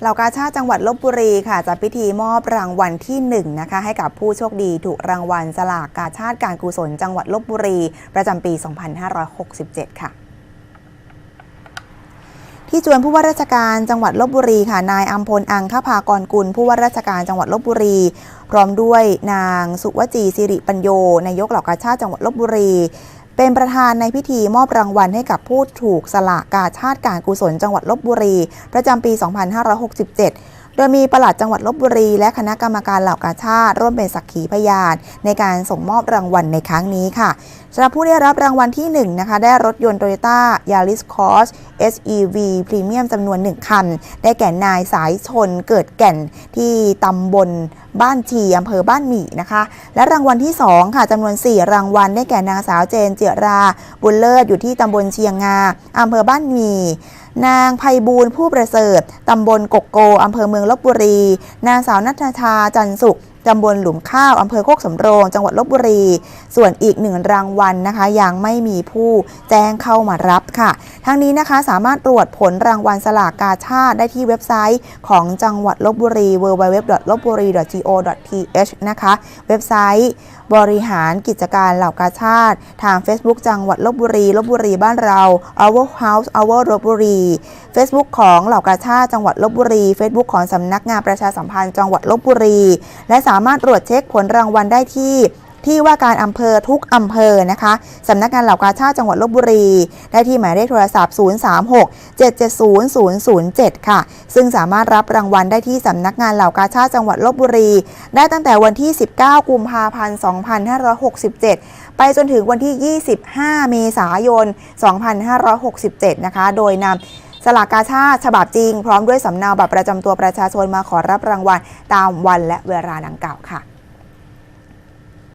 เหล่ากาชาติจังหวัดลบบุรีค่ะจัดพิธีมอบรางวัลที่1นะคะให้กับผู้โชคดีถูกรางวัลสลากกาชาติการกุศลจังหวัดลบบุรี ประจำปี 2567 ค่ะที่จวนผู้ว่าราชการจังหวัดลบบุรีค่ะ นายอัมพลอังคภากรกุล ผู้ว่าราชการจังหวัดลบบุรี พร้อมด้วยนางสุวจีสิริปัญโยนายกเหล่ากาชาติจังหวัดลบบุรี เป็นประธานในพิธีมอบรางวัลให้กับผู้ถูกสลากกาชาติการกุศลจังหวัดลบบุรี ประจำปี 2567 โดยมีปลัดจังหวัดลบบุรี และคณะกรรมการเหล่ากาชาติ ร่วมเป็นสักขีพยาน ในการส่งมอบรางวัลในครั้งนี้ค่ะสำหรับผู้ได้รับรางวัลที่ 1 นะคะ ได้รถยนต์ Toyota Yaris Cross SEV Premium จำนวน 1 คัน ได้แก่นายสายชนเกิดแก่นที่ตำบลบ้านชีอำเภอบ้านหมี่นะคะ และรางวัลที่ 2 ค่ะจำนวน 4 รางวัล ได้แก่นางสาวเจนเจยรา บุญเลิศอยู่ที่ตำบลเชียงงาอำเภอบ้านหมี่ นางไพบูลย์ผู้ประเสริฐ ตำบลกกโก อำเภอเมืองลบบุรี นางสาวนัทชาจันสุข ตำบลหลุมข้าวอำเภอโคกสำโรง จังหวัดลบบุรี ส่วนอีกหนึ่งรางวัลนะคะ ยังไม่มีผู้แจ้งเข้ามารับค่ะ ทั้งนี้นะคะสามารถตรวจผลรางวัลสลากกาชาติได้ที่เว็บไซต์ของจังหวัดลบบุรี www.lopburi.go.th นะคะ เว็บไซต์บริหารกิจการเหล่ากาชาติ ทาง Facebook จังหวัดลบบุรีลบบุรีบ้านเรา Our House Our ลบบุรี Facebook ของเหล่ากาชาจังหวัดลบบุรี Facebook ของสำนักงานประชาสัมพันธ์จังหวัดลบบุรี และสามารถตรวจเช็คผลรางวัลได้ที่ที่ว่าการอำเภอทุกอำเภอนะคะสำนักงานเหล่ากาชาติจังหวัดลบบุรี ได้ที่หมายเลขโทรศัพท์ 036 770 007 ค่ะ ซึ่งสามารถรับรางวัลได้ที่สำนักงานเหล่ากาชาติจังหวัดลบบุรี ได้ตั้งแต่วันที่ 19 กุมภาพันธ์ 2567 ไปจนถึงวันที่ 25 เมษายน 2567 นะคะ โดยนำ สลากกาชาติฉบับจริง พร้อมด้วยสำเนาบัตรประจำตัวประชาชนมาขอรับรางวัลตามวันและเวลาดังกล่าวค่ะ